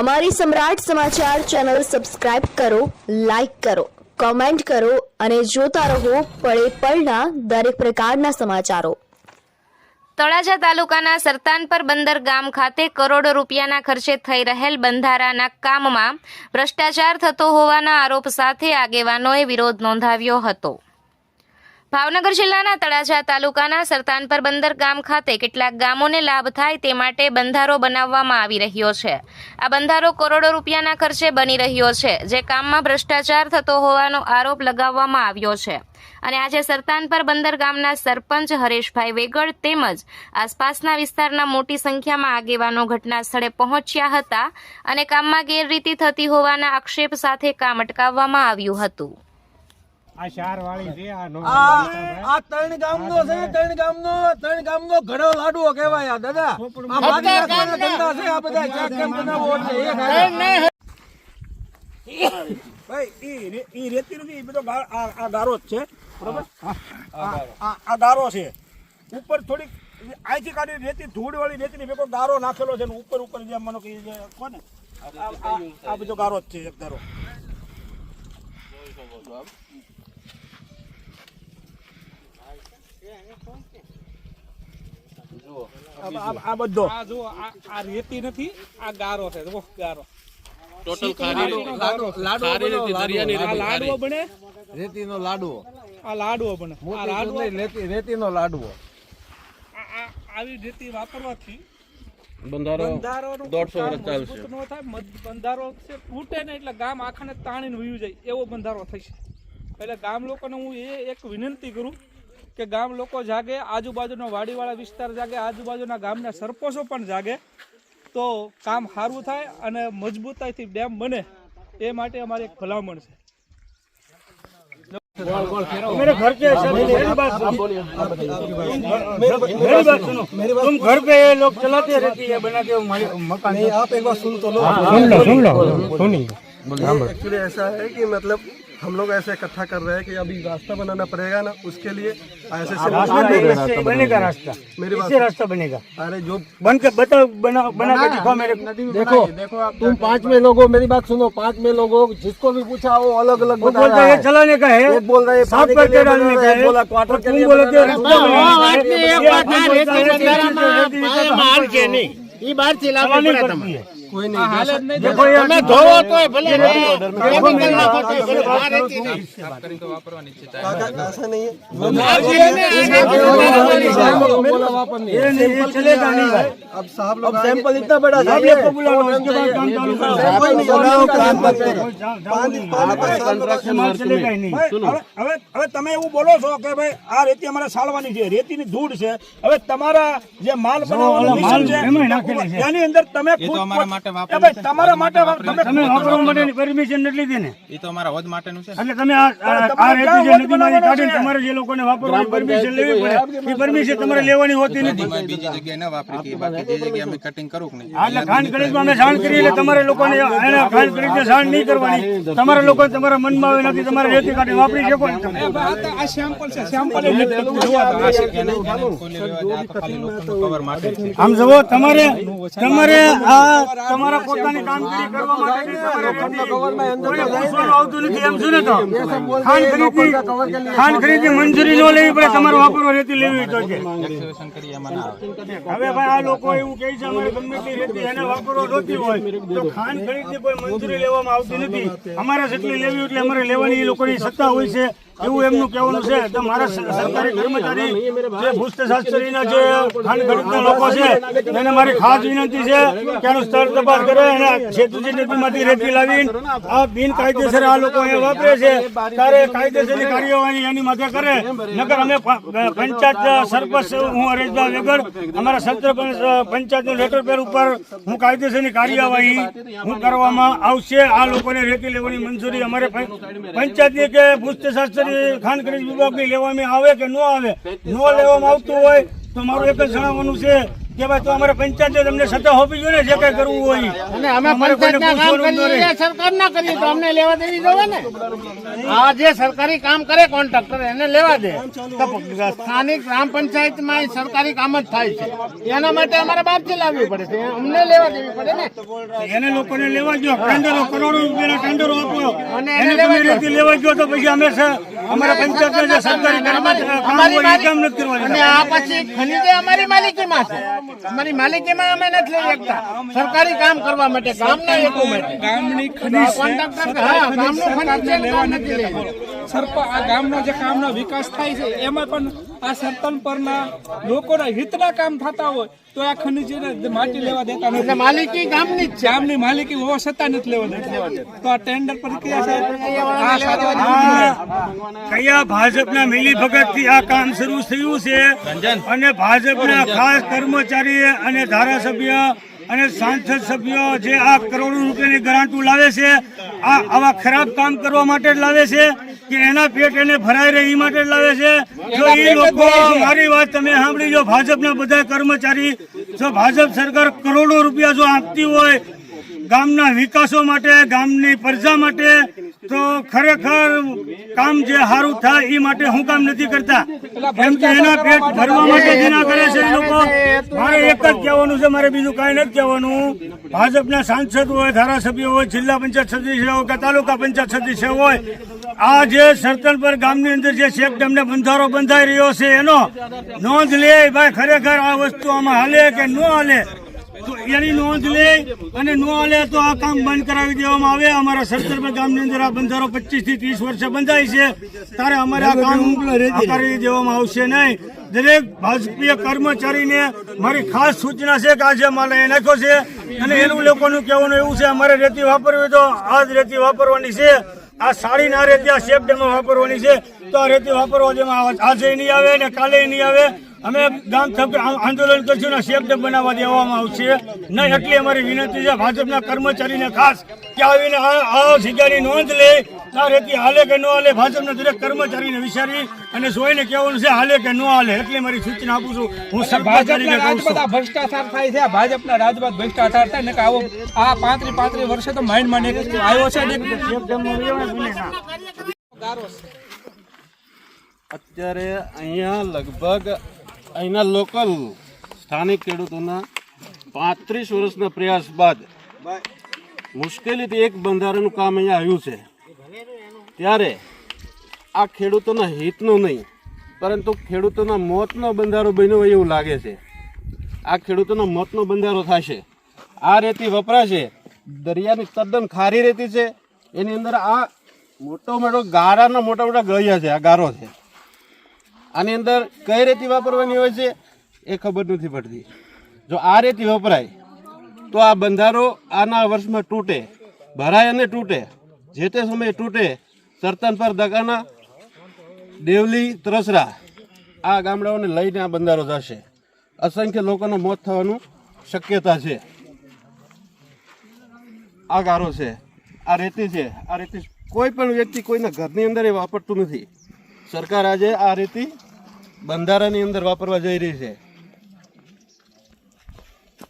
અમારી Samrat Samachar channel subscribe કરો, like કરો, કોમેન્ટ કરો અને જોતા રહો પળે પળના દરેક પ્રકારના સમાચારો. તળાજા તાલુકાના સરતાનપર બંદર ગામ ખાતે કરોડો રૂપિયાના ખર્ચે થઈ રહેલ બંધારાના કામમાં ભ્રષ્ટાચાર થતો હોવાના આરોપ સાથે આગેવાનોએ વિરોધ નોંધાવ્યો હતો. ભાવનગર જિલ્લાના તળાજા તાલુકાના સરતાનપર બંદર ગામ ખાતે કેટલાક ગામોને લાભ થાય તે માટે બંધારો બનાવવામાં આવી રહ્યો છે. આ બંધારો કરોડો રૂપિયાના ખર્ચે બની રહ્યો છે, જે કામમાં ભ્રષ્ટાચાર થતો હોવાનો આરોપ લગાવવામાં આવ્યો છે. અને આજે સરતાનપર બંદર ગામના સરપંચ હરેશભાઈ વેગડ તેમજ આસપાસના વિસ્તારના મોટી સંખ્યામાં આગેવાનો ઘટના સ્થળે પહોંચ્યા હતા અને કામમાં ગેરરીતિ થતી હોવાના આક્ષેપ સાથે કામ અટકાવવામાં આવ્યું હતું. આ ચાર વાળી છે આ નો આ ત્રણ ગામનો છે ત્રણ ગામનો ત્રણ ગામનો ઘડો લાડવો કહેવાય આ દાદા. આ મારી નાખવાના ધંધા. છે આ બધા ચાર કેમ બનાવો છે એ ખાય. ભાઈ ઈ ઈ રેતી નથી ઈ બધો આ આ ગારો જ છે બરોબર? આ આ- આ ગારો છે. ઉપર થોડીક અહીંથી કાઢી રેતી ધૂળ વાળી રેતી ભેગો ગારો નાખેલો છે ને ઉપર ઉપર જેમ મને કહી જે કોને? આ- આ આ બધો ગારો જ છે એક ગારો. આ- આ- આ બધો. આ જો આ રેતી નથી આ ગારો છે. જો ગારો. ટોટલ લાડવો લાડવો. બને? રેતીનો લાડવો આ લાડવો બને. આ લાડવો નહીં, રેતી રેતીનો લાડવો આવી રેતી વાપરવાથી બંધારો દોઢસો વર્ષ ચાલશે. બંધારો છે તૂટે ને એટલે ગામ આખાને તાણીને વયું જાય. એવો બંધારો થશે. એટલે ગામ લોકોને હું એ એક વિનંતી કરું કે ગામ લોકો જાગે આજુબાજુના વાડીવાળા વિસ્તાર જાગે આજુબાજુના ગામના સરપંચો પણ જાગે તો કામ સારું થાય અને મજબૂતાઈથી ડેમ બને એ માટે અમારી એક ભલામણ છે मेरे घर के ऐसे मेरी बात सुनो मेरी बात सुनो तुम घर पे ये लोग चलाते रहती है बनाते हो हमारे मकान नहीं आप एक बार सुन तो लो सुन लो सुन लो सुनी एक्चुअली ऐसा है कि मतलब हम लोग ऐसे इकट्ठा कर रहे हैं कि अभी रास्ता बनाना पड़ेगा ना उसके लिए ऐसे से रास्ता बनेगा रास्ता मेरे बात इससे रास्ता बनेगा अरे जो बन के बताओ बना बना के दिखाओ मेरे को देखो तुम पाँच में लोगों मेरी बात सुनो पाँच में लोगों जिसको भी पूछा वो अलग अलग बता बोलता रहा है ये है चलाने का है एक बोल रहा है साफ़ पानी के करके लिए डालने बना का रहा है, है बोला કોઈ નહીં. હાલ જ નહીં તમે ધોવો તો ભલે કેમિકલ નાખો. તો વાપરવાની છે કાકા કાસા નહીં. है ये नहीं ये चलेगा नहीं भाई अब साहब लोग अब सैंपल इतना बड़ा साहब चाहिए लोग को बुला लो उसके बाद काम चालू करो कोई नहीं बनाओ काम मत करो पानी माल चलेगा ही नहीं ભાઈ, હવે હવે હવે તમે એવું બોલો છો કે ભાઈ આ રેતી અમારે સાળવાની છે રેતીની ધૂળ છે હવે તમારા જે માલ બનાવવાનું ઓલા મિશન માલ છે એમાંય નાખેલી છે. એની અંદર તમે ખુદ એ ભાઈ, તમારા માટે તમે તમે વાપરવા માટેની પરમિશન નથી લીધી ને એ તો અમારા વધ માટેનું છે એટલે તમે આ આ- આ રેતી જે નદીમાંથી કાઢીને તમારે જે લોકોને વાપરવાની પરમિશન લેવી પડે એ પરમિશન તમારે લેવાની હોતી નથી. બીજી જગ્યાએ ના વાપરી કે બાકી જે જગ્યાએ અમે કટિંગ કરું કે નહીં? એટલે ખાંડ ખરીદમાં અમે જાણ કરી એટલે તમારે લોકોને એને ખાંડ ખરીદને જાણ નહીં કરવાની. તમારા લોકો તમારા મનમાં આવે નથી તમારે રેતી કાઢી વાપરી શકો ને તમે. આ લોકોનું કવર માટે આમ જુઓ તમારે તમારે આ તમારા પોતાની કામગીરી કરવા માટે તમારે આવતું નથી એમ શું ને તો. ખાંડ ખરીદી ખાંડ ખરીદી મંજૂરી ન લેવી પડે તમારે વાપરવા રેતી લેવી તો હવે ભાઈ આ લોકો એવું કહે છે, અમારે ગમે તે રેતી એને વાપરવા જોતી હોય, તો ખાંડ ખરીદની કોઈ મંજૂરી લેવામાં આવતી નથી. અમારે જેટલી લેવી એટલે અમારે લેવાની, એ લોકોની સત્તા હોય છે. એવું એમનું કહેવાનું છે તો મારા સરકારી કર્મચારી જે ભૂસ્તશાસ્ત્રીના જે ખાંડ ખરીદના લોકો છે, એને મારી ખાસ વિનંતી છે કે આનું સ્થળ તપાસ કરે અને સેતુજી નદીમાંથી રેતી લાવીને આ બિનકાયદેસર આ લોકો અહીંયા વાપરે છે. ત્યારે કાયદેસરની કાર્યવાહી એની માથે કરે. નકર અમે પંચાયત સરપંચ હું હરેશભાઈ વગર અમારા સત્ર પંચાયતનું લેટર પેડ ઉપર હું કાયદેસરની કાર્યવાહી હું કરવામાં આવશે. આ લોકોને રેતી લેવાની મંજૂરી અમારે પંચાયતની કે ભૂસ્તશાસ્ત્રી ખાન ખનીજ વિભાગની લેવામાં આવે કે ન આવે? ન લેવામાં આવતું હોય તો મારું એક જ જણાવવાનું છે. કે ભાઈ તો અમારે પંચાયતે તમને સત્તા હોવી જોઈએ ને જે કઈ કરવું હોય અને અમે પંચાયતના કામ કરીએ સરકાર ના કરીએ તો અમને લેવા દેવી જોવે ને. આ જે સરકારી કામ કરે કોન્ટ્રાક્ટર એને લેવા દે. સ્થાનિક ગ્રામ પંચાયતમાં સરકારી કામ જ થાય છે. એના માટે અમારે બહારથી લાવવી પડે છે. અમને લેવા દેવી પડે ને. એને લોકોને લેવા ગયો ટેન્ડરો કરોડો રૂપિયાના ટેન્ડરો આપ્યો અને એને લેવા ગયો તો પછી અમે અમારા પંચાયતના જે સરકારી કામ અમારી કામ નથી કરવા અને આ પછી ખનીજે અમારી માલિકીમાં છે. અમારી. માલિકીમાં અમે નથી લઈ શકતા. સરકારી કામ કરવા માટે ગામના હેતુ માટે. ગામની ખનીજ કોન્ટ્રાક્ટર હા ગામનું ખનીજ લેવા નથી લઈ સરપંચ આ ગામનો જે કામનો વિકાસ થાય છે એમાં પણ આ સરપંચ પરના લોકોના હિતના કામ થતા હોય. તો આ ખનીજને માટી લેવા દેતા એટલે નથી માલિકી ગામની છે. ગામની માલિકી હોવા છતાં નથી લેવા દેતા. તો આ ટેન્ડર પ્રક્રિયા છે. કયા ભાજપના મિલી થી આ કામ શરૂ થયું છે? અને ભાજપના ખાસ કર્મચારી અને ધારાસભ્ય અને સાંસદ સભ્યો જે આ કરોડો રૂપિયાની ગ્રાન્ટો લાવે છે આ આવા ખરાબ કામ કરવા માટે જ લાવે છે? કે એના પેટ એને ભરાઈ રહે એ માટે લાવે છે. જો એ લોકો મારી વાત તમે સાંભળી જો ભાજપના બધા કર્મચારી જો ભાજપ સરકાર કરોડો રૂપિયા જો આપતી હોય ગામના વિકાસો માટે ગામની પ્રજા માટે તો ખરેખર કામ જે સારું થાય એ માટે હું કામ નથી કરતા. કેમ કે એના પેટ ભરવા માટે જ કરે છે એ લોકો મારે એક જ કહેવાનું છે મારે બીજું કાંઈ નથી કહેવાનું. ભાજપના સાંસદ હોય ધારાસભ્ય હોય જિલ્લા પંચાયત સદસ્ય હોય કે તાલુકા પંચાયત સદસ્ય હોય આ જે સરતલપર ગામની અંદર જે શેક ડેમને બંધારો બંધાઈ રહ્યો છે, એનો નોંધ લે. ભાઈ ખરેખર આ વસ્તુ આમાં હાલે કે ન હાલે? તો એની નોંધ લે અને ન હાલે તો આ કામ બંધ કરાવી દેવામાં આવે. અમારા સરતલપર ગામની અંદર આ બંધારો પચીસથી ત્રીસ વર્ષે બંધાય છે. ત્યારે અમારે આ કામ કરી દેવામાં આવશે નહીં. દરેક ભાજપીય કર્મચારીને મારી ખાસ સૂચના છે કે આજે એ નાખ્યો છે. અને એનું લોકોનું કહેવાનું એવું છે, અમારે રેતી વાપરવી તો આ જ રેતી વાપરવાની છે. આ સાડી ના રેતી, આ શેપ ડેમાં વાપરવાની છે. તો આ રેતી વાપરવા જેમાં આજે નહીં આવે ને કાલે નહીં આવે. અમે ગામ આંદોલન કરશું ને શેપ ડેમ બનાવવા દેવામાં આવશે. નહીં, એટલી અમારી વિનંતી છે. ભાજપના કર્મચારીને ખાસ કે આવીને આ જગ્યાની નોંધ લે આ રેતી હાલે કે ન હાલે ભાજપના દરેક કર્મચારીને વિચારી અને જોઈને કહેવાનું છે હાલે કે ન હાલે? એટલી મારી સૂચના આપું છું. હું ભાજપના કહું ભ્રષ્ટાચાર થાય છે ભાજપના રાજબાદ ભ્રષ્ટાચાર થાય ને કે આવો આ પાંત્રી પાંત્રી વર્ષે તો માઇન્ડ નીકળી આવ્યો છે અત્યારે અહીંયા લગભગ અહીંના લોકલ સ્થાનિક ખેડૂતોના પાંત્રીસ વર્ષના પ્રયાસ બાદ મુશ્કેલીથી એક બંધારણનું કામ અહીંયા આવ્યું છે. ત્યારે આ ખેડૂતોના હિતનો નહીં, પરંતુ ખેડૂતોના મોતનો બંધારો બન્યો હોય એવું લાગે છે. આ ખેડૂતોના મોતનો બંધારો થશે. આ રેતી વપરાશે. દરિયાની તદ્દન ખારી રેતી છે. એની અંદર આ મોટો મોટો ગારાના મોટા મોટા ગળિયા છે, આ ગારો છે. આની અંદર કઈ રેતી વાપરવાની હોય છે એ ખબર નથી પડતી. જો આ રેતી વપરાય, તો આ બંધારો આના વર્ષમાં તૂટે, ભરાય અને તૂટે. જે તે સમયે તૂટે સરતન પર દગાના, દેવલી, ત્રસરા. આ ગામડાઓને લઈને આ બંધારો થશે. અસંખ્ય લોકોનું મોત થવાનું શક્યતા છે. આ ગારો છે. આ રેતી છે. આ રેતી કોઈ પણ વ્યક્તિ કોઈના ઘરની અંદર એ વાપરતું નથી. સરકાર આજે આ રેતી બંધારાની અંદર વાપરવા જઈ રહી છે.